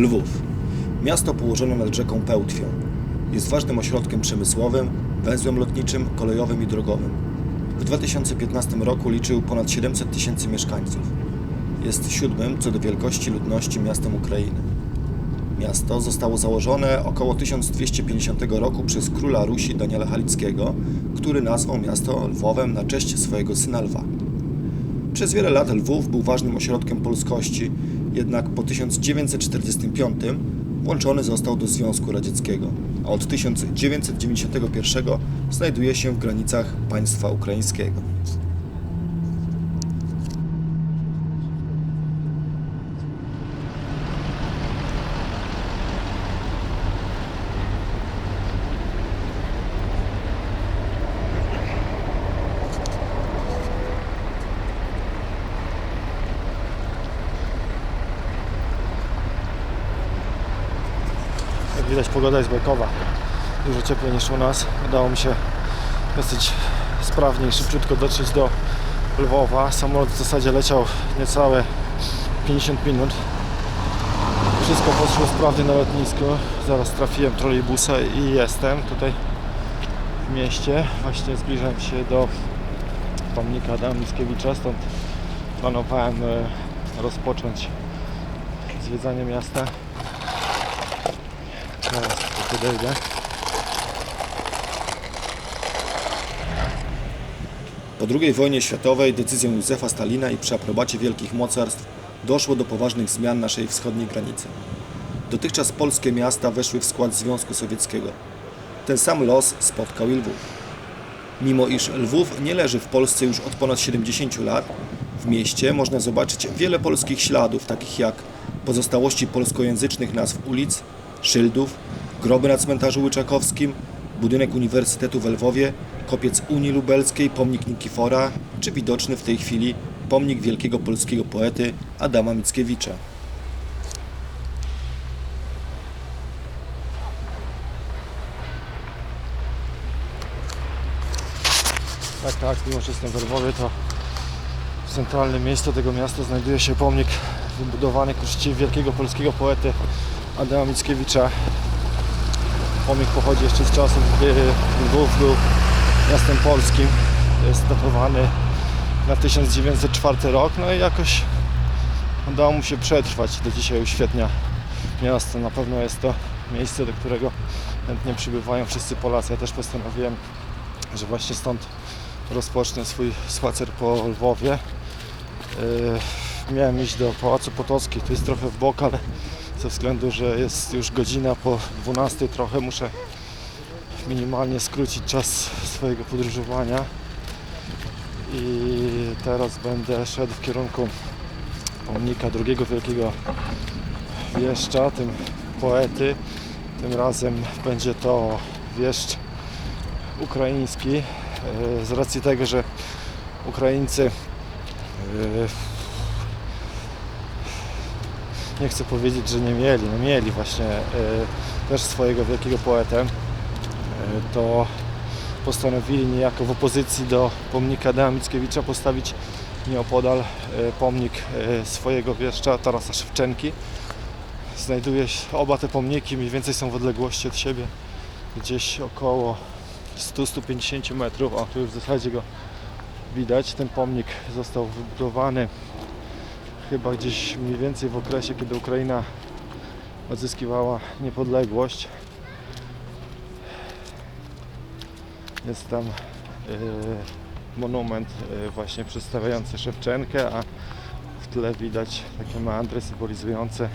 Lwów. Miasto położone nad rzeką Pełtwią. Jest ważnym ośrodkiem przemysłowym, węzłem lotniczym, kolejowym i drogowym. W 2015 roku liczył ponad 700 tysięcy mieszkańców. Jest siódmym co do wielkości ludności miastem Ukrainy. Miasto zostało założone około 1250 roku przez króla Rusi Daniela Halickiego, który nazwał miasto Lwowem na cześć swojego syna Lwa. Przez wiele lat Lwów był ważnym ośrodkiem polskości, jednak po 1945 włączony został do Związku Radzieckiego, a od 1991 znajduje się w granicach państwa ukraińskiego. Widać pogoda jest bajkowa. Dużo cieplej niż u nas. Udało mi się dosyć sprawnie i szybciutko dotrzeć do Lwowa. Samolot w zasadzie leciał niecałe 50 minut. Wszystko poszło sprawnie na lotnisku. Zaraz trafiłem trolejbusa i jestem tutaj w mieście. Właśnie zbliżam się do pomnika Adama Mickiewicza, stąd planowałem e, rozpocząć zwiedzanie miasta. Tu. Po II wojnie światowej decyzją Józefa Stalina i przy aprobacie wielkich mocarstw doszło do poważnych zmian naszej wschodniej granicy. Dotychczas polskie miasta weszły w skład Związku Sowieckiego. Ten sam los spotkał i Lwów. Mimo iż Lwów nie leży w Polsce już od ponad 70 lat, w mieście można zobaczyć wiele polskich śladów, takich jak pozostałości polskojęzycznych nazw ulic, szyldów, groby na cmentarzu Łyczakowskim, budynek Uniwersytetu w Lwowie, kopiec Unii Lubelskiej, pomnik Nikifora, czy widoczny w tej chwili pomnik wielkiego polskiego poety Adama Mickiewicza. Tak, tak, mimo że jestem w Lwowie, to w centralnym miejscu tego miasta znajduje się pomnik wybudowany ku wielkiego polskiego poety Adama Mickiewicza. Pomnik pochodzi jeszcze z czasów, gdy Lwów był miastem polskim. Jest datowany na 1904 rok, no i jakoś udało mu się przetrwać. Do dzisiaj uświetnia miasto. Na pewno jest to miejsce, do którego chętnie przybywają wszyscy Polacy. Ja też postanowiłem, że właśnie stąd rozpocznę swój spacer po Lwowie. Yy, miałem iść do Pałacu Potockiego, to jest trochę w bok, ale ze względu, że jest już godzina po 12 trochę muszę minimalnie skrócić czas swojego podróżowania i teraz będę szedł w kierunku pomnika drugiego wielkiego wieszcza, tym poety. Tym razem będzie to wieszcz ukraiński e, z racji tego, że Ukraińcy e, nie chcę powiedzieć, że nie mieli, no mieli właśnie e, też swojego wielkiego poetę, e, to postanowili niejako w opozycji do pomnika Adama Mickiewicza postawić nieopodal e, pomnik swojego wieszcza Tarasa Szewczenki. Znajduje się, oba te pomniki mniej więcej są w odległości od siebie gdzieś około 100-150 metrów. O, tu już w zasadzie go widać. Ten pomnik został wybudowany chyba gdzieś mniej więcej w okresie, kiedy Ukraina odzyskiwała niepodległość. Jest tam e, monument e, właśnie przedstawiający Szewczenkę, a w tle widać takie meandry symbolizujące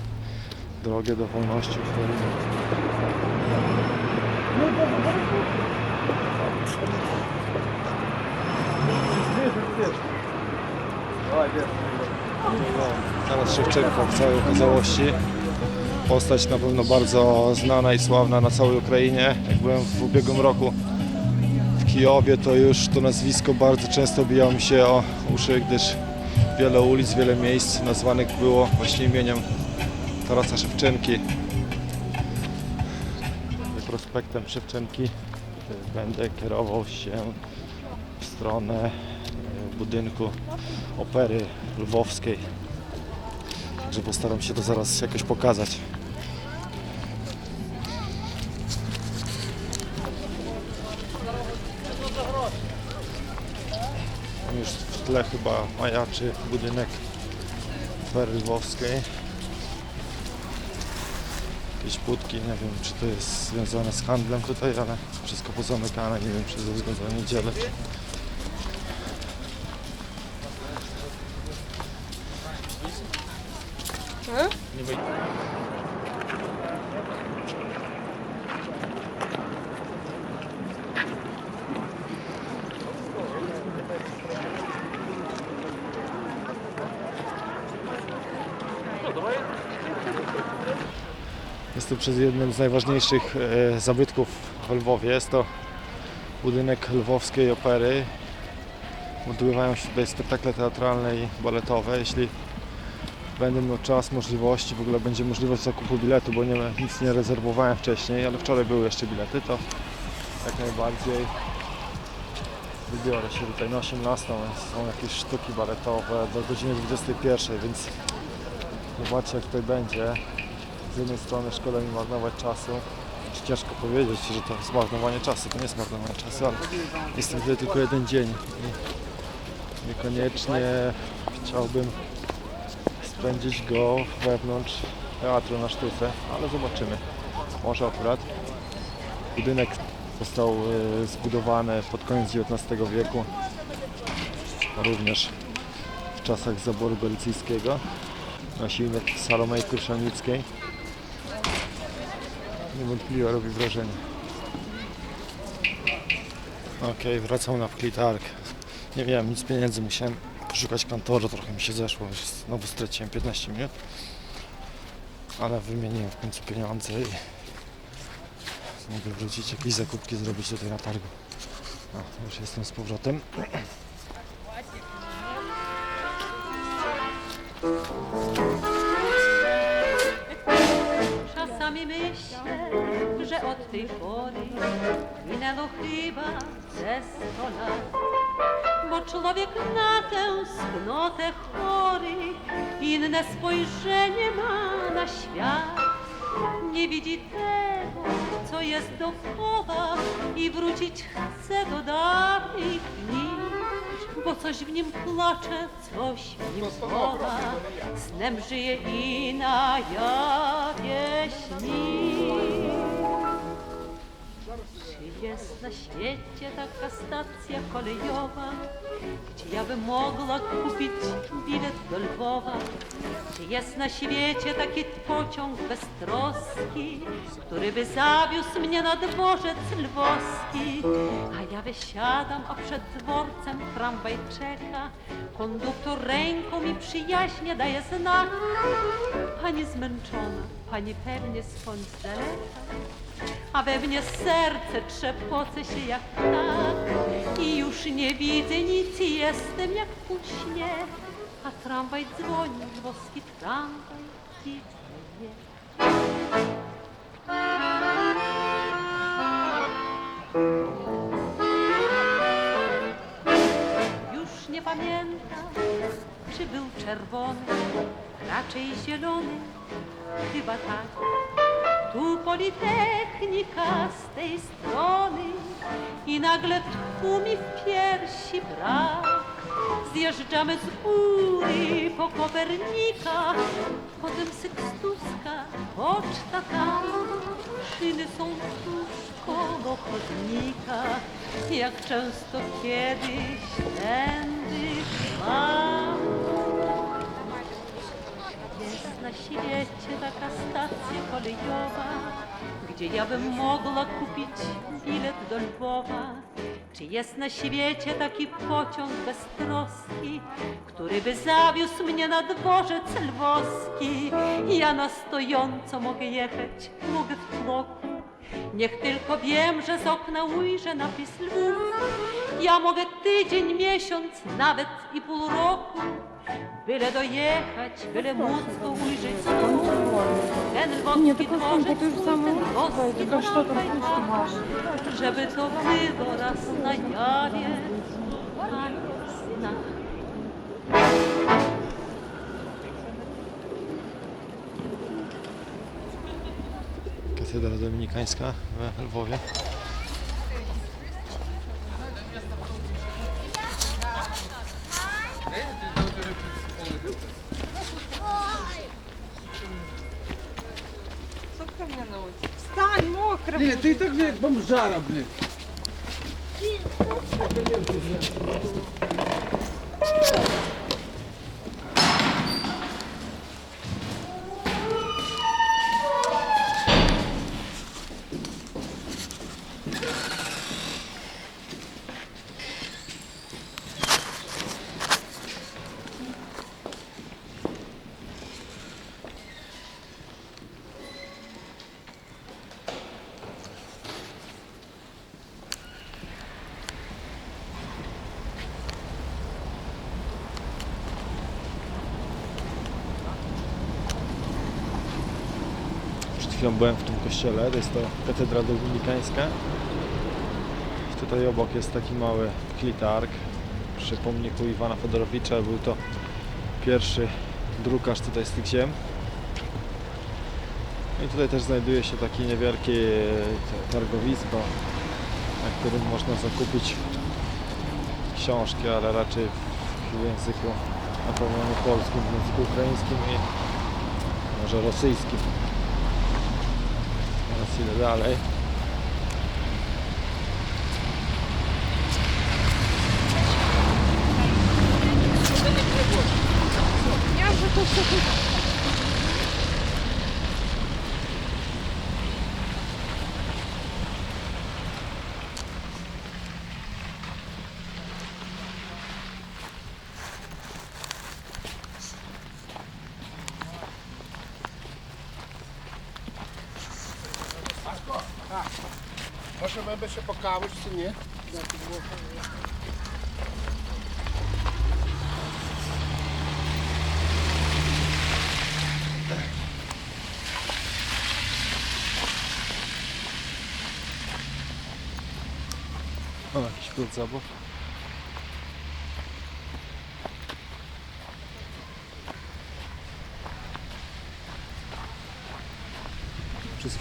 drogę do wolności Ukrainy. Taras Szewczenko w całej okazałości. Postać na pewno bardzo znana i sławna na całej Ukrainie. Jak byłem w ubiegłym roku w Kijowie, to już to nazwisko bardzo często bijało mi się o uszy, gdyż wiele ulic, wiele miejsc nazwanych było właśnie imieniem Tarasa Szewczenki. Prospektem Szewczenki będę kierował się w stronę budynku opery lwowskiej. Także postaram się to zaraz jakoś pokazać. Już w tle chyba majaczy budynek opery lwowskiej. Jakieś budki, nie wiem czy to jest związane z handlem tutaj, ale wszystko pozamykane, nie wiem czy ze względu na niedzielę. Czy... Jestem przed jednym z najważniejszych e, zabytków w Lwowie. Jest to budynek Lwowskiej Opery. Odbywają się tutaj spektakle teatralne i baletowe. Jeśli będę miał czas, możliwości, w ogóle będzie możliwość zakupu biletu, bo nie, nic nie rezerwowałem wcześniej, ale wczoraj były jeszcze bilety, to jak najbardziej wybiorę się tutaj na 18. Są jakieś sztuki baletowe do godziny 21, więc zobaczcie jak tutaj będzie z jednej strony szkoda mi marnować czasu. Czy ciężko powiedzieć, że to jest marnowanie czasu, to nie jest marnowanie czasu, ale jestem tutaj tylko jeden dzień i niekoniecznie chciałbym spędzić go wewnątrz teatru na sztuce, ale zobaczymy. Może akurat. Budynek został e, zbudowany pod koniec XIX wieku, również w czasach zaboru galicyjskiego. Nosi imię Salomej Kruszelnickiej. Niewątpliwie robi wrażenie. Okej, wracam na Wklitark. Nie miałem nic pieniędzy, musiałem poszukać kantoru, trochę mi się zeszło, znowu straciłem 15 minut. Ale wymieniłem w końcu pieniądze i mogę wrócić, jakieś zakupki zrobić tutaj na targu. No, już jestem z powrotem. Czasami myślę, że od tej pory minęło chyba ze sto lat. Bo człowiek na tę sknotę chory inne spojrzenie ma na świat. Nie widzi tego, co jest dookoła i wrócić chce do dawnych dni. Bo coś w nim placze, coś w nim chowa, snem żyje i na jawie śni. Jest na świecie taka stacja kolejowa, gdzie ja bym mogła kupić bilet do Lwowa? Czy jest na świecie taki pociąg bez troski, który by zawiózł mnie na dworzec lwowski? A ja wysiadam, a przed dworcem tramwaj czeka. Konduktor ręką mi przyjaźnie daje znak. Pani zmęczona, pani pewnie skąd z daleka a we mnie serce trzepoce się jak tak i już nie widzę nic, jestem jak w śnie, a tramwaj dzwoni, boski tramwaj dziwnie. Już nie pamiętam, czy był czerwony, raczej zielony, chyba tak. Tu Politechnika z tej strony i nagle tchu mi w piersi brak. Zjeżdżamy z góry po Kopernika, potem Sykstuska, poczta tam. Szyny są tuż koło chodnika, jak często kiedyś tędy szłam. Świecie taka stacja kolejowa, gdzie ja bym mogła kupić bilet do Lwowa. Czy jest na świecie taki pociąg bez troski, który by zawiózł mnie na dworzec lwowski? Ja na stojąco mogę jechać, mogę w tłoku. Niech tylko wiem, że z okna ujrzę napis Lwów. Ja mogę tydzień, miesiąc, nawet i pół roku. Byle dojechać, byle móc go ujrzeć znów. Ten wąski dworzec, to samo żeby to było raz na jawie. Katedra Dominikańska w Lwowie. Блін, ты и так, блядь, бомжара, блядь. Tym kościele, to jest to katedra dominikańska. Tutaj obok jest taki mały klitark przy pomniku Iwana Fodorowicza. Był to pierwszy drukarz tutaj z tych ziem. No I tutaj też znajduje się takie niewielkie targowisko, na którym można zakupić książki, ale raczej w języku na pewno nie polskim, w języku ukraińskim i może rosyjskim. Idę dalej. Może będę się pokałać, czy nie? O, jakiś plac zabaw.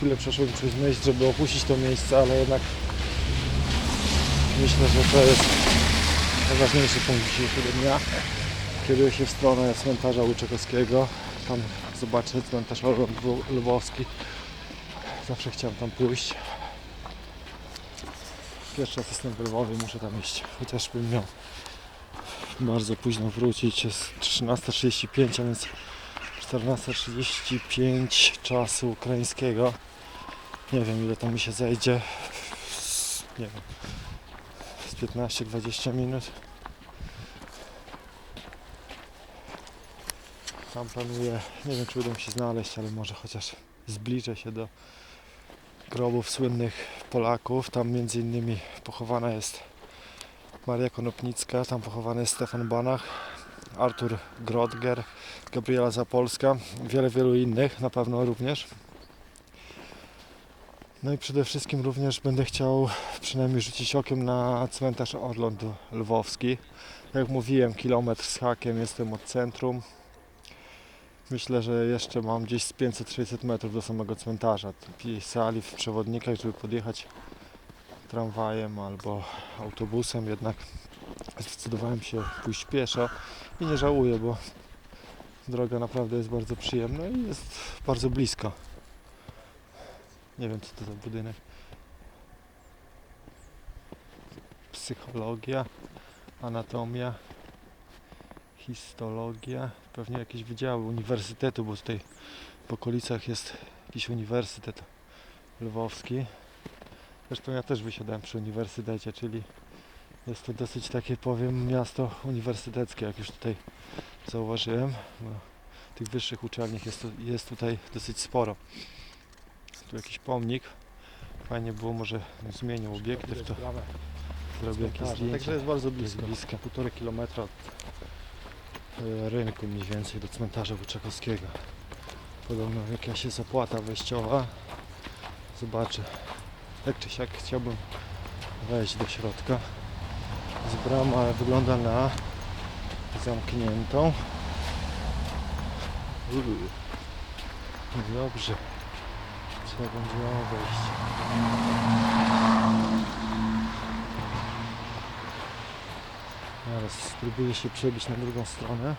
Chwilę przeszło przez myśl, żeby opuścić to miejsce, ale jednak myślę, że to jest najważniejszy punkt dzisiejszego dnia. Kieruję się w stronę cmentarza Łyczakowskiego. Tam zobaczę cmentarz Orląt Lwowski. Zawsze chciałem tam pójść. Pierwszy raz jestem w Lwowie, muszę tam iść. Chociaż bym miał bardzo późno wrócić. Jest 13.35, a więc 14.35 czasu ukraińskiego. Nie wiem ile tam mi się zejdzie. Nie wiem. Z 15-20 minut. Tam planuję, nie wiem czy uda mi się znaleźć, ale może chociaż zbliżę się do grobów słynnych Polaków. Tam między innymi pochowana jest Maria Konopnicka, tam pochowany jest Stefan Banach, Artur Grodger, Gabriela Zapolska, wiele, wielu innych na pewno również. No i przede wszystkim również będę chciał przynajmniej rzucić okiem na cmentarz Orląt Lwowski. Jak mówiłem, kilometr z hakiem jestem od centrum. Myślę, że jeszcze mam gdzieś z 500-600 metrów do samego cmentarza. Pisali w przewodnikach, żeby podjechać tramwajem albo autobusem, jednak zdecydowałem się pójść pieszo i nie żałuję, bo droga naprawdę jest bardzo przyjemna i jest bardzo blisko. Nie wiem co to za budynek. Psychologia, anatomia, histologia, pewnie jakieś wydziały uniwersytetu, bo tutaj w okolicach jest jakiś uniwersytet lwowski. Zresztą ja też wysiadałem przy uniwersytecie, czyli jest to dosyć takie, powiem, miasto uniwersyteckie, jak już tutaj zauważyłem. Bo tych wyższych uczelni jest, jest tutaj dosyć sporo. Tu jakiś pomnik. Fajnie było, może zmienił obiektyw, to zrobię jakieś zdjęcie. Także jest bardzo blisko, blisko, półtorej kilometra od e, rynku mniej więcej do cmentarza Wyczekowskiego. Podobno jakaś jest opłata wejściowa. Zobaczę. Jak czy siak chciałbym wejść do środka. Z brama ale wygląda na zamkniętą. Dobrze. Trzeba będzie obejść. Teraz spróbuję się przebić na drugą stronę.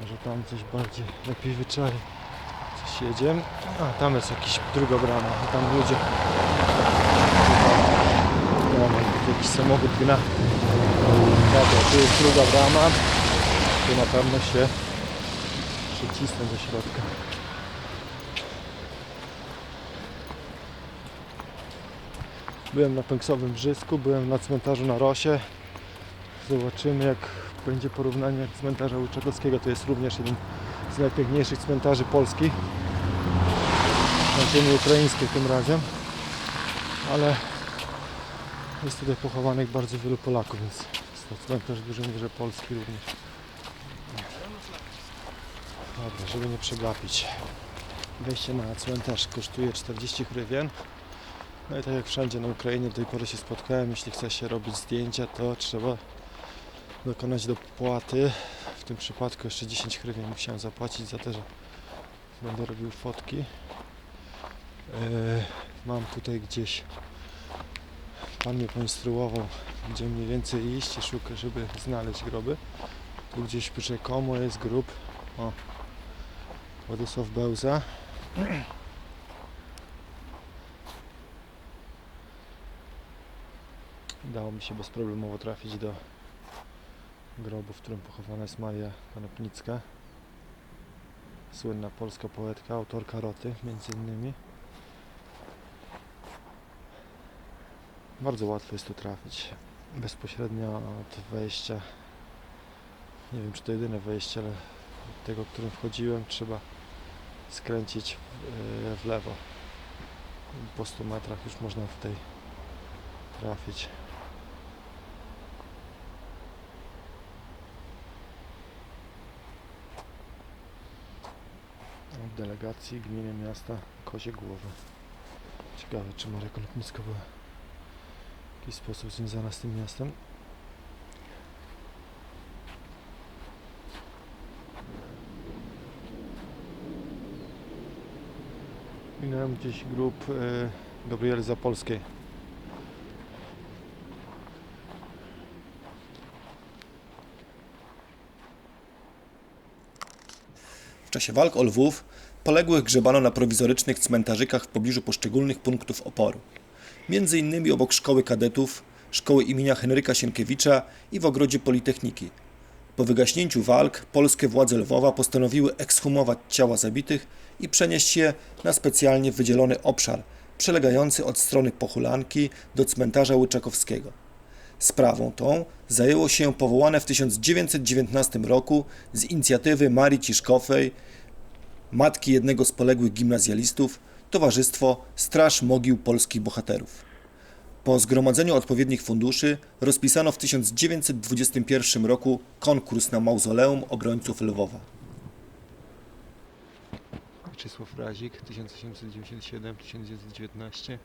Może tam coś bardziej lepiej wyczai. Coś jedziemy. A, tam jest jakiś druga brama. i Tam ludzie. O, mam jakiś samochód gna. Dobra, tu jest druga brama. Tu na pewno się przycisnę do środka. Byłem na Pęksowym Brzysku, byłem na cmentarzu na Rosie. Zobaczymy jak będzie porównanie cmentarza Łyczakowskiego. To jest również jeden z najpiękniejszych cmentarzy Polski. Na ziemi ukraińskiej tym razem. Ale jest tutaj pochowanych bardzo wielu Polaków, więc jest to cmentarz w dużej mierze polski również. Dobra, żeby nie przegapić. Wejście na cmentarz kosztuje 40 hrywien. No i tak jak wszędzie na Ukrainie do tej pory się spotkałem, jeśli chce się robić zdjęcia, to trzeba dokonać dopłaty. W tym przypadku jeszcze 10 hrywien musiałem zapłacić za to, że będę robił fotki. Yy, mam tutaj gdzieś Pan mnie poinstruował, gdzie mniej więcej iść i szukać, żeby znaleźć groby. Tu gdzieś przy Komo jest grób. O, Władysław Bełza. Dało mi się bezproblemowo trafić do grobu, w którym pochowana jest Maria Konopnicka. Słynna polska poetka, autorka Roty między innymi. Bardzo łatwo jest tu trafić. Bezpośrednio od wejścia. Nie wiem czy to jedyne wejście, ale tego, którym wchodziłem, trzeba skręcić w, yy, w lewo. Po 100 metrach już można tutaj trafić. Od delegacji gminy miasta Kozie Głowy. Ciekawe, czy Maria Konopnicka była w jakiś sposób związana z tym miastem. Minąłem gdzieś grób y, Gabrieli Zapolskiej. W czasie walk o Lwów poległych grzebano na prowizorycznych cmentarzykach w pobliżu poszczególnych punktów oporu. Między innymi obok szkoły kadetów, szkoły imienia Henryka Sienkiewicza i w ogrodzie Politechniki. Po wygaśnięciu walk polskie władze Lwowa postanowiły ekshumować ciała zabitych i przenieść je na specjalnie wydzielony obszar przylegający od strony Pochulanki do cmentarza Łyczakowskiego. Sprawą tą zajęło się powołane w 1919 roku z inicjatywy Marii Ciszkowej, matki jednego z poległych gimnazjalistów, Towarzystwo Straż Mogił Polskich Bohaterów. Po zgromadzeniu odpowiednich funduszy rozpisano w 1921 roku konkurs na mauzoleum obrońców Lwowa. Czesław Razik, 1897-1919,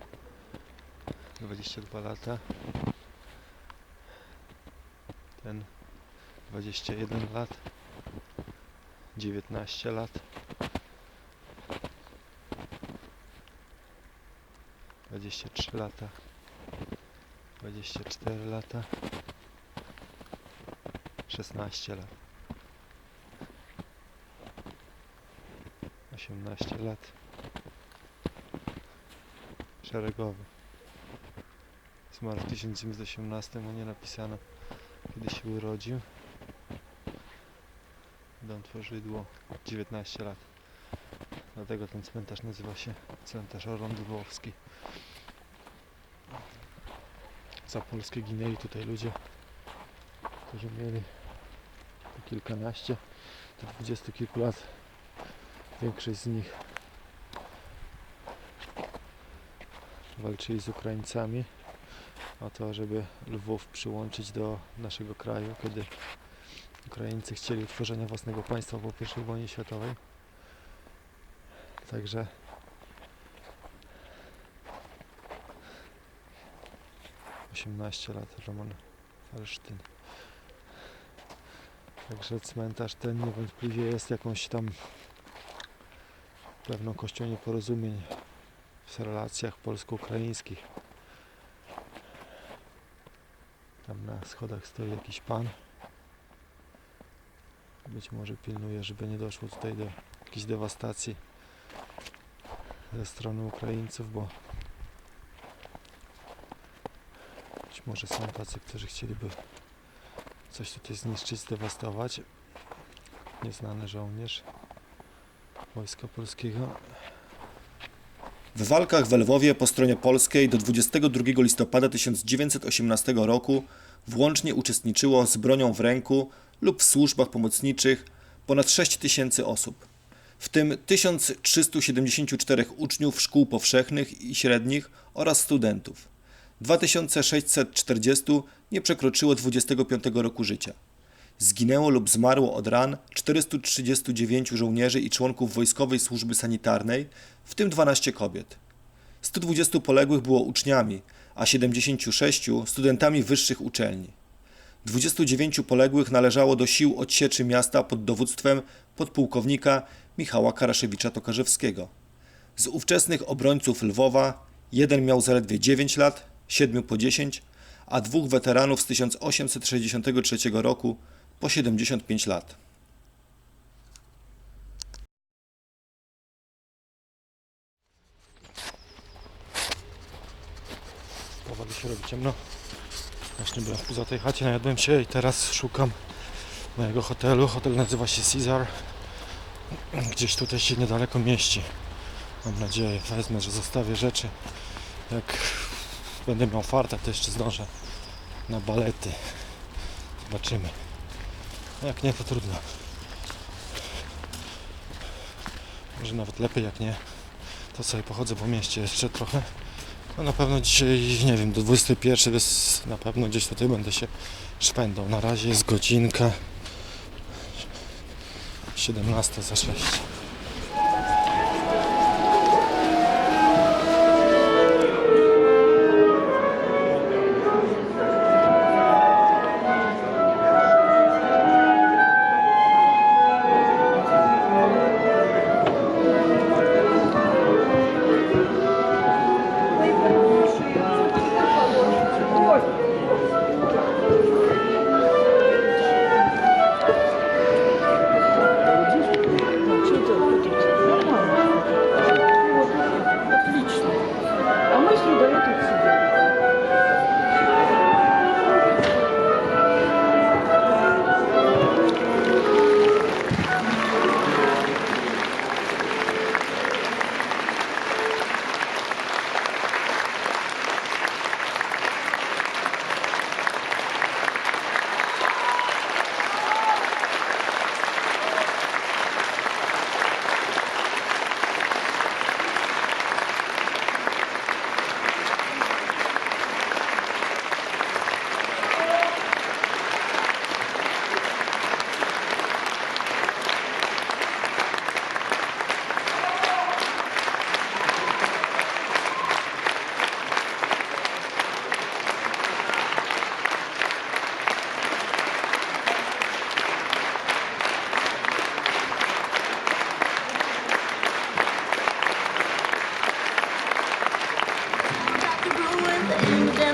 22 lata. Ten 21 lat, 19 lat. 23 lata, 24 lata, 16 lat. 18 lat. Szeregowy. Zmarł w 1918, a nie napisano kiedy się urodził. Dom Tworzydło, 19 lat. Dlatego ten cmentarz nazywa się cmentarz Orądłowski. Za Polskę ginęli tutaj ludzie, którzy mieli po kilkanaście do dwudziestu kilku lat Większość z nich walczyli z Ukraińcami o to, żeby Lwów przyłączyć do naszego kraju, kiedy Ukraińcy chcieli utworzenia własnego państwa po I wojnie światowej. Także osiemnaście lat Roman Falsztyn. Także cmentarz ten niewątpliwie jest jakąś tam pewną kością nieporozumień w relacjach polsko-ukraińskich. Tam na schodach stoi jakiś pan. Być może pilnuje, żeby nie doszło tutaj do jakiejś dewastacji ze strony Ukraińców, bo być może są tacy, którzy chcieliby coś tutaj zniszczyć, zdewastować. Nieznany żołnierz Wojska Polskiego. W walkach w Lwowie po stronie polskiej do 22 listopada 1918 roku włącznie uczestniczyło z bronią w ręku lub w służbach pomocniczych ponad 6 tysięcy osób, w tym 1374 uczniów szkół powszechnych i średnich oraz studentów. 2640 nie przekroczyło 25 roku życia. Zginęło lub zmarło od ran 439 żołnierzy i członków wojskowej służby sanitarnej, w tym 12 kobiet. 120 poległych było uczniami, a 76 studentami wyższych uczelni. 29 poległych należało do sił odsieczy miasta pod dowództwem podpułkownika Michała Karaszewicza-Tokarzewskiego. Z ówczesnych obrońców Lwowa jeden miał zaledwie 9 lat, siedmiu po 10, a dwóch weteranów z 1863 roku po 75 lat. Powoli się robi ciemno. Właśnie byłem poza tej chacie, najadłem się i teraz szukam mojego hotelu. Hotel nazywa się Caesar. Gdzieś tutaj się niedaleko mieści. Mam nadzieję, wezmę, że zostawię rzeczy. Jak będę miał farta, to jeszcze zdążę na balety. Zobaczymy. Jak nie, to trudno. Może nawet lepiej, jak nie, to sobie pochodzę po mieście jeszcze trochę. No na pewno dzisiaj, nie wiem, do 21 jest na pewno gdzieś tutaj będę się szpędzał. Na razie jest godzinka 17 za 6.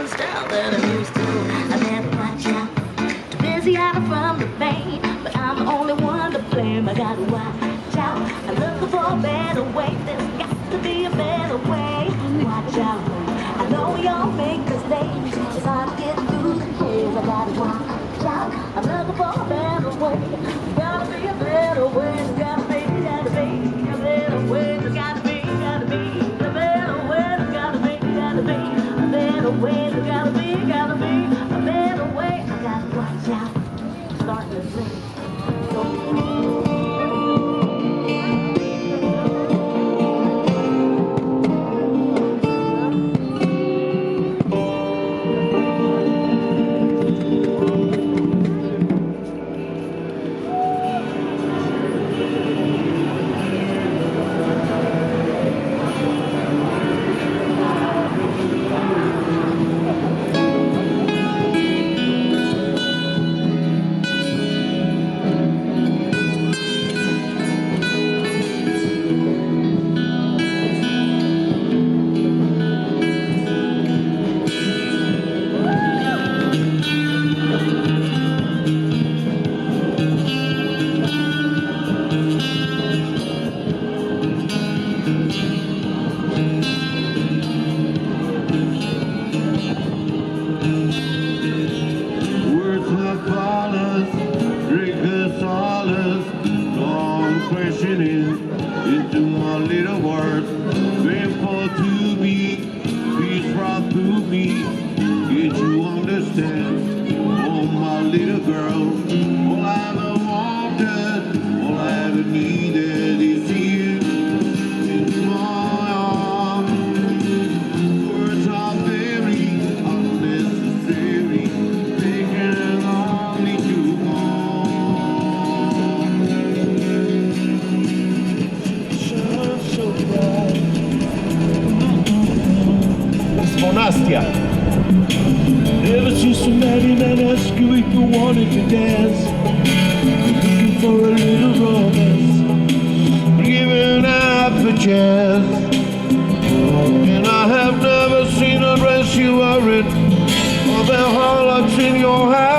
Style that I'm used to. I watch out. Too busy the pain, but I'm the only one to blame. I gotta watch out. I'm looking for a better way. There's got to be a better way. Watch out. crashing in into my little world. Painful to me, peace brought to me. Did you understand? Oh, my little girl, oh, all I ever wanted, all I ever needed. guess. Looking for a little romance. Giving up the chance. And I have never seen a dress you are in. Or the harlots in your house.